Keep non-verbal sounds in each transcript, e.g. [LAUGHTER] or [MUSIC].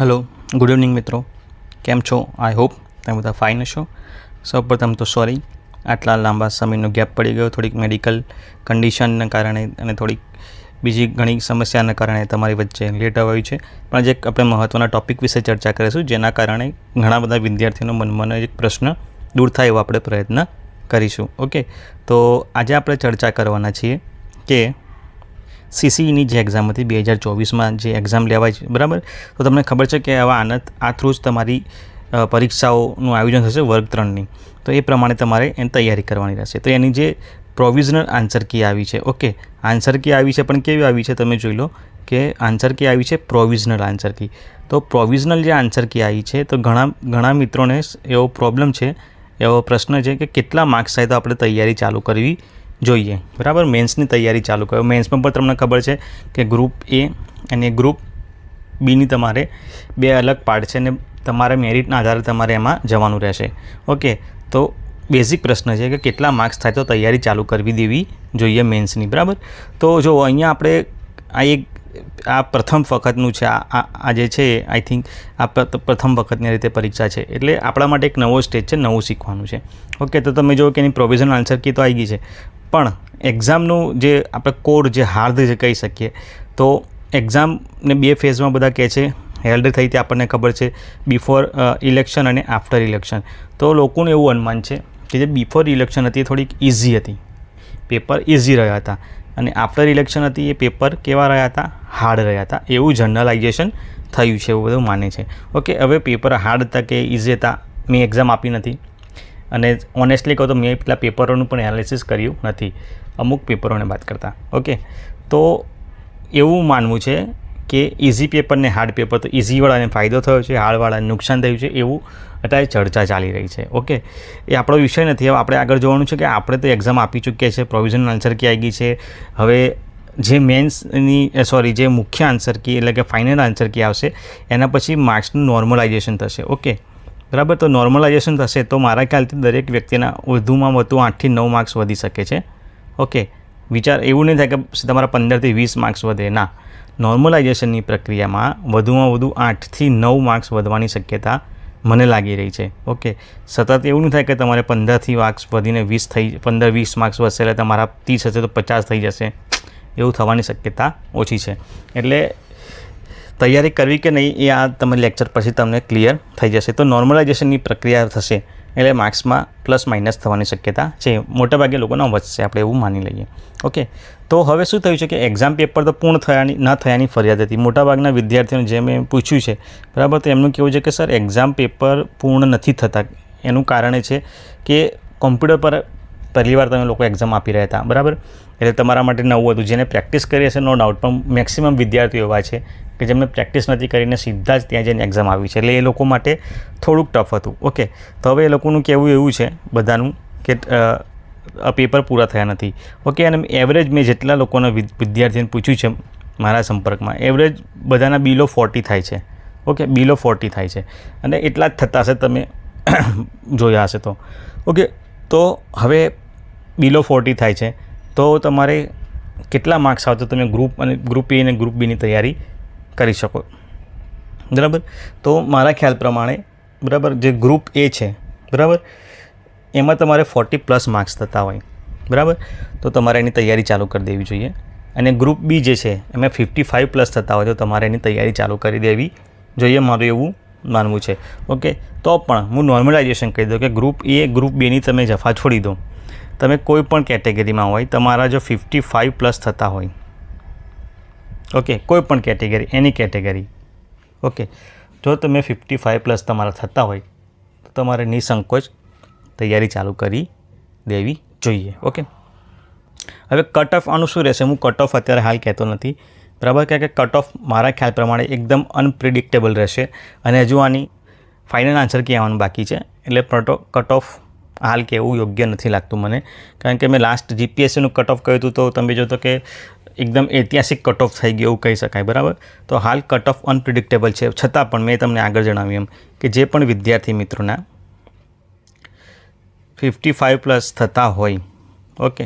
Hello good evening મિત્રો. કેમ છો? આઈ હોપ તમે બધા ફાઇન હશો. સૌપ્રથમ તો સોરી આટલા લાંબા સમયનો ગેપ પડી ગયો. થોડીક મેડિકલ કન્ડિશનના કારણે અને થોડીક બીજી ઘણી સમસ્યાના કારણે તમારી વચ્ચે લેટ આવ્યું છે. પણ જે આપણે મહત્ત્વના ટોપિક વિશે ચર્ચા કરીશું, જેના કારણે ઘણા બધા વિદ્યાર્થીઓનો મનમાં એક પ્રશ્ન દૂર થાય એવો આપણે પ્રયત્ન કરીશું. ઓકે તો આજે આપણે ચર્ચા કરવાના છીએ કે સીસીઈની જે એક્ઝામ હતી બે હજાર ચોવીસમાં જે એક્ઝામ લેવાય છે, બરાબર? તો તમને ખબર છે કે આવા આનંદ આ થ્રુ જ તમારી પરીક્ષાઓનું આયોજન થશે વર્ગ ત્રણની. તો એ પ્રમાણે તમારે એની તૈયારી કરવાની રહેશે. તો એની જે પ્રોવિઝનલ આન્સર કી આવી છે ઓકે આન્સર કી આવી છે, પણ કેવી આવી છે તમે જોઈ લો કે આન્સર કી આવી છે પ્રોવિઝનલ આન્સર કી તો પ્રોવિઝનલ જે આન્સર કી આવી છે, તો ઘણા ઘણા મિત્રોને એવો પ્રોબ્લેમ છે, એવો પ્રશ્ન છે કે કેટલા માર્ક્સ થાય તો આપણે તૈયારી ચાલુ કરવી જોઈએ. બરાબર? મેન્સની તૈયારી ચાલુ કરો. મેન્સમાં પણ તમને ખબર છે કે ગ્રુપ એ અને ગ્રુપ બીની તમારે બે અલગ પાર્ટ છે અને તમારે મેરિટના આધારે તમારે એમાં જવાનું રહેશે. ઓકે? તો બેઝિક પ્રશ્ન છે કે કેટલા માર્ક્સ થાય તો તૈયારી ચાલુ કરવી દેવી જોઈએ મેન્સની. બરાબર? તો જો અહીંયા આપણે આ એક, આ પ્રથમ વખતનું છે, આ, આ- જે છે આઈ થિંક આ પ્રથમ વખતની રીતે પરીક્ષા છે. એટલે આપણા માટે એક નવો સ્ટેજ છે, નવું શીખવાનું છે. ઓકે? તો તમે જો કે એની પ્રોવિઝન આન્સર કી તો આવી ગઈ છે. પણ એક્ઝામનું જે આપણે કોડ જે હાર્દ જે કહી શકીએ, તો એક્ઝામને બે ફેઝમાં બધા કહે છે. હેલ્ડ થઈ તે આપણને ખબર છે. બિફોર ઇલેક્શન અને આફ્ટર ઇલેક્શન તો લોકોનું એવું અનુમાન છે કે જે બિફોર ઇલેક્શન હતી એ થોડીક ઇઝી હતી. પેપર ઇઝી રહ્યા હતા. અને આફ્ટર ઇલેક્શન હતી એ પેપર કેવા રહ્યા હતા? હાર્ડ રહ્યા હતા. એવું જનરલાઇઝેશન થયું છે, એવું બધું માને છે. ઓકે હવે પેપર હાર્ડ હતા કે ઇઝી હતા? મેં એક્ઝામ આપી નથી. અને ઓનેસ્ટલી કહું તો મેં પેલા પેપરોનું પણ એનાલિસિસ કર્યું નથી. અમુક પેપરોને વાત કરતાં. ઓકે તો એવું માનવું છે કે ઇઝી પેપરને હાર્ડ પેપર તો ઇઝીવાળાને ફાયદો થયો છે હાર્ડવાળાને નુકસાન થયું છે એવું અત્યારે ચર્ચા ચાલી રહી છે. ઓકે એ આપણો વિષય નથી. હવે આપણે આગળ જોવાનું છે કે આપણે તો એક્ઝામ આપી ચૂક્યા છે પ્રોવિઝનલ આન્સર કી આવી ગઈ છે. હવે જે મેન્સની સોરી જે મુખ્ય આન્સર કી, એટલે કે ફાઇનલ આન્સર કી આવશે, એના પછી માર્ક્સનું નોર્મલાઇઝેશન થશે. ઓકે બરાબર? તો નોર્મલાઇઝેશન થશે તો મારા ખ્યાલથી દરેક વ્યક્તિના વધુમાં વધુ આઠથી નવ માર્ક્સ વધી શકે છે. ઓકે વિચાર એવું નહીં થાય કે તમારા પંદરથી વીસ માર્ક્સ વધે. ના. નોર્મલાઇઝેશનની પ્રક્રિયામાં વધુમાં વધુ આઠથી નવ માર્ક્સ વધવાની શક્યતા મને લાગી રહી છે. ઓકે સતત એવું નહીં થાય કે તમારે પંદરથી માર્ક્સ વધીને વીસ થઈ, પંદર વીસ માર્ક્સ વધશે એટલે તમારા ત્રીસ હશે તો પચાસ થઈ જશે. એવું થવાની શક્યતા ઓછી છે. એટલે તૈયારી કરવી કે નહીં એ આ તમે લેક્ચર પછી તમને ક્લિયર થઈ જશે. તો નોર્મલાઇઝેશનની પ્રક્રિયા થશે એટલે માર્ક્સમાં પ્લસ માઇનસ થવાની શક્યતા છે. મોટાભાગે લોકોના વધશે આપણે એવું માની લઈએ. ઓકે તો હવે શું થયું છે કે એક્ઝામ પેપર તો પૂર્ણ થયાની, ન થયાની ફરિયાદ હતી. મોટાભાગના વિદ્યાર્થીઓને જે મેં પૂછ્યું છે, બરાબર, તો એમનું કહેવું છે કે સર એક્ઝામ પેપર પૂર્ણ નથી થતા. એનું કારણ છે કે કોમ્પ્યુટર પર પહેલી વાર તમે લોકો એક્ઝામ આપી રહ્યા હતા. બરાબર? એટલે તમારા માટે નવું હતું. જેને પ્રેક્ટિસ કરી હશે, નો ડાઉટ પણ મેક્સિમમ વિદ્યાર્થીઓ એવા છે કે જેમને પ્રેક્ટિસ નથી કરીને સીધા જ ત્યાં જઈને એક્ઝામ આવી છે. એટલે એ લોકો માટે થોડુંક ટફ હતું. ઓકે તો હવે એ લોકોનું કહેવું એવું છે બધાનું કે પેપર પૂરા થયા નથી. ઓકે અને એવરેજ મેં જેટલા લોકોના વિદ- વિદ્યાર્થીઓને પૂછ્યું છે મારા સંપર્કમાં એવરેજ બધાના બિલો ફોર્ટી થાય છે. ઓકે બિલો ફોર્ટી થાય છે. અને એટલા જ થતા હશે તમે [COUGHS] જોયા હશે તો. ઓકે તો હવે બિલો ફોર્ટી થાય છે. તો તમારે કેટલા માર્ક્સ આવે તમે ગ્રુપ અને ગ્રુપ એ અને ગ્રુપ બીની તૈયારી કરી શકો. બરાબર? તો મારા ખ્યાલ પ્રમાણે, બરાબર, જે ગ્રુપ એ છે, બરાબર, એમાં તમારે ફોર્ટી પ્લસ માર્ક્સ થતા હોય. બરાબર? તો તમારે એની તૈયારી ચાલુ કરી દેવી જોઈએ. અને ગ્રુપ બી જે છે, એમાં ફિફ્ટી ફાઇવ પ્લસ થતા હોય તો તમારે એની તૈયારી ચાલુ કરી દેવી જોઈએ, મારું એવું માનવું છે. ઓકે તો પણ હું નોર્મલાઇઝેશન કહી દઉં કે ગ્રુપ એ ગ્રુપ બેની તમે જફા છોડી દો. તમે કોઈ પણ કેટેગરીમાં હોય, તમારા જો ફિફ્ટી ફાઇવ પ્લસ થતા હોય ઓકે કોઈ પણ કેટેગરી એની કેટેગરી ઓકે જો તમે ફિફ્ટી ફાઇવ પ્લસ તમારા થતા હોય, તો તમારે નિસંકોચ તૈયારી ચાલુ કરી દેવી જોઈએ ઓકે હવે કટ ઓફ આનું શું રહેશે? હું કટ ઓફ અત્યારે હાલ કહેતો નથી, બરાબર? કારણ કે કટ ઓફ મારા ખ્યાલ પ્રમાણે એકદમ અનપ્રિડિક્ટેબલ રહેશે. અને હજુ આની ફાઇનલ આન્સર ક્યાં આવવાનું બાકી છે. એટલે કટ ઓફ હાલ કહેવું યોગ્ય નથી લાગતું મને. કારણ કે મેં લાસ્ટ જીપીએસસીનું કટ ઓફ કહ્યું હતું તો તમે જોતો કે એકદમ ઐતિહાસિક કટ ઓફ થઈ ગયું એવું કહી શકાય, બરાબર? તો હાલ કટ ઓફ અનપ્રિડિક્ટેબલ છે. છતાં પણ મેં તમને આગળ જણાવ્યું એમ કે જે પણ વિદ્યાર્થી મિત્રોના ફિફ્ટી ફાઇવ પ્લસ થતા હોય ઓકે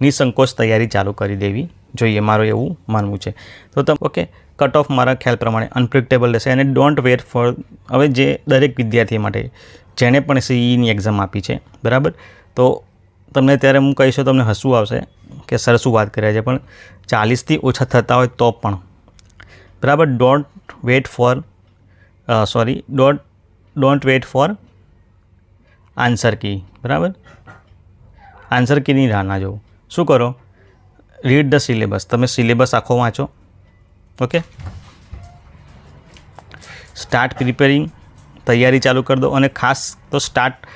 નિસંકોચ તૈયારી ચાલુ કરી દેવી જોઈએ, મારું એવું માનવું છે. તો તમે ઓકે કટ ઓફ મારા ખ્યાલ પ્રમાણે અનપ્રિડિક્ટેબલ રહેશે. અને ડોન્ટ વેટ ફોર હવે જે દરેક વિદ્યાર્થી માટે જેણે પણ સીઈની એક્ઝામ આપી છે, બરાબર? તો તમને ત્યારે હું કહીશું તમને હસવું આવશે કે સર શું વાત કર્યા છે, પણ ચાલીસથી ઓછા થતા હોય તો પણ. બરાબર? Don't wait for sorry don't don't wait for answer key બરાબર? આન્સર કીની રાહ ના જોવો શું કરો? રીડ ધ સિલેબસ તમે સિલેબસ આખો વાંચો. ઓકે સ્ટાર્ટ પ્રિપેરિંગ તૈયારી ચાલુ કરી દો અને ખાસ તો સ્ટાર્ટ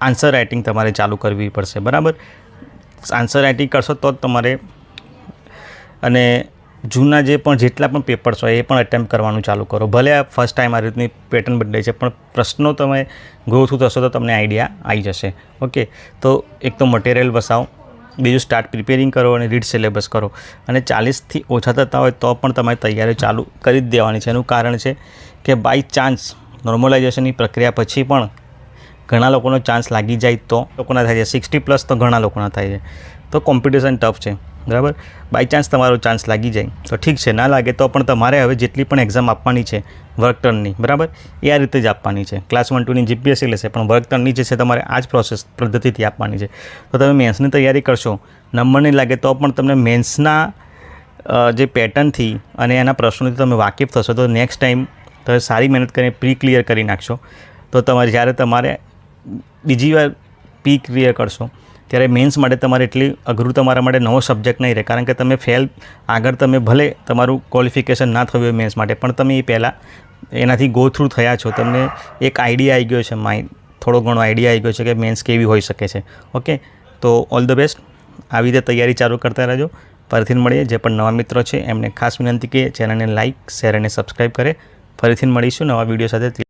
આન્સર રાઇટિંગ તમારે ચાલુ કરવી પડશે, બરાબર? આન્સર રાઇટિંગ કરશો તો જ તમારે અને જૂના જે પણ જેટલા પણ પેપર્સ હોય એ પણ અટેમ્પ્ટ કરવાનું ચાલુ કરો. ભલે આ ફર્સ્ટ ટાઈમ આ રીતની પેટર્ન બદલાઈ છે, પણ પ્રશ્નો તમે ગો થ્રુ થશો તો તમને આઈડિયા આવી જશે. ઓકે તો એક તો મટીરિયલ વસાવો, બીજું સ્ટાર્ટ પ્રિપેરિંગ કરો અને રીડ સિલેબસ કરો. અને ચાલીસથી ઓછા થતા હોય તો પણ તમારી તૈયારી ચાલુ કરી જ દેવાની છે. એનું કારણ છે કે બાય ચાન્સ નોર્મલાઇઝેશનની પ્રક્રિયા પછી પણ ઘણા લોકોનો ચાન્સ લાગી જાય તો લોકોના થાય છે. સિક્સટી પ્લસ તો ઘણા લોકોના થાય છે. તો કોમ્પિટિશન ટફ છે. બરાબર? બાય ચાન્સ તમારો ચાન્સ લાગી જાય. તો ઠીક છે. ના લાગે તો પણ તમારે હવે જેટલી પણ એક્ઝામ આપવાની છે વર્ક ટર્નની બરાબર? એ આ રીતે જ આપવાની છે. ક્લાસ વન ટુની જીપીએસસી લેશે, પણ વર્ક ટર્નની જે છે તમારે આ જ પ્રોસેસ પદ્ધતિથી આપવાની છે. તો તમે મેન્સની તૈયારી કરશો. નંબર નહીં લાગે તો પણ તમને મેન્સના જે પેટર્નથી અને એના પ્રશ્નોથી તમે વાકેફ થશો. તો નેક્સ્ટ ટાઈમ તમે સારી મહેનત કરીને પ્રી ક્લિયર કરી નાખશો. તો તમારે જ્યારે તમારે બીજી વાર પી ક્લિયર કરશો, ત્યારે મેન્સ માટે તમારે એટલી અઘરું તમારા માટે નવો સબ્જેક્ટ નહીં રહે. કારણ કે તમે ફેલ આગળ તમે ભલે તમારું ક્વોલિફિકેશન ના થયું હોય મેન્સ માટે, પણ તમે એ પહેલાં એનાથી ગો થ્રુ થયા છો. તમને એક આઈડિયા આવી ગયો છે માઇન્ડ થોડો ઘણો આઈડિયા આવી ગયો છે કે મેન્સ કેવી હોઈ શકે છે. ઓકે તો ઓલ ધ બેસ્ટ આવી રીતે તૈયારી ચાલુ કરતા રહેજો. ફરીથી મળીએ. જે પણ નવા મિત્રો છે, એમને ખાસ વિનંતી કે ચેનલને લાઇક શેર અને સબસ્ક્રાઈબ કરે. ફરીથી મળીશું નવા વીડિયો સાથે.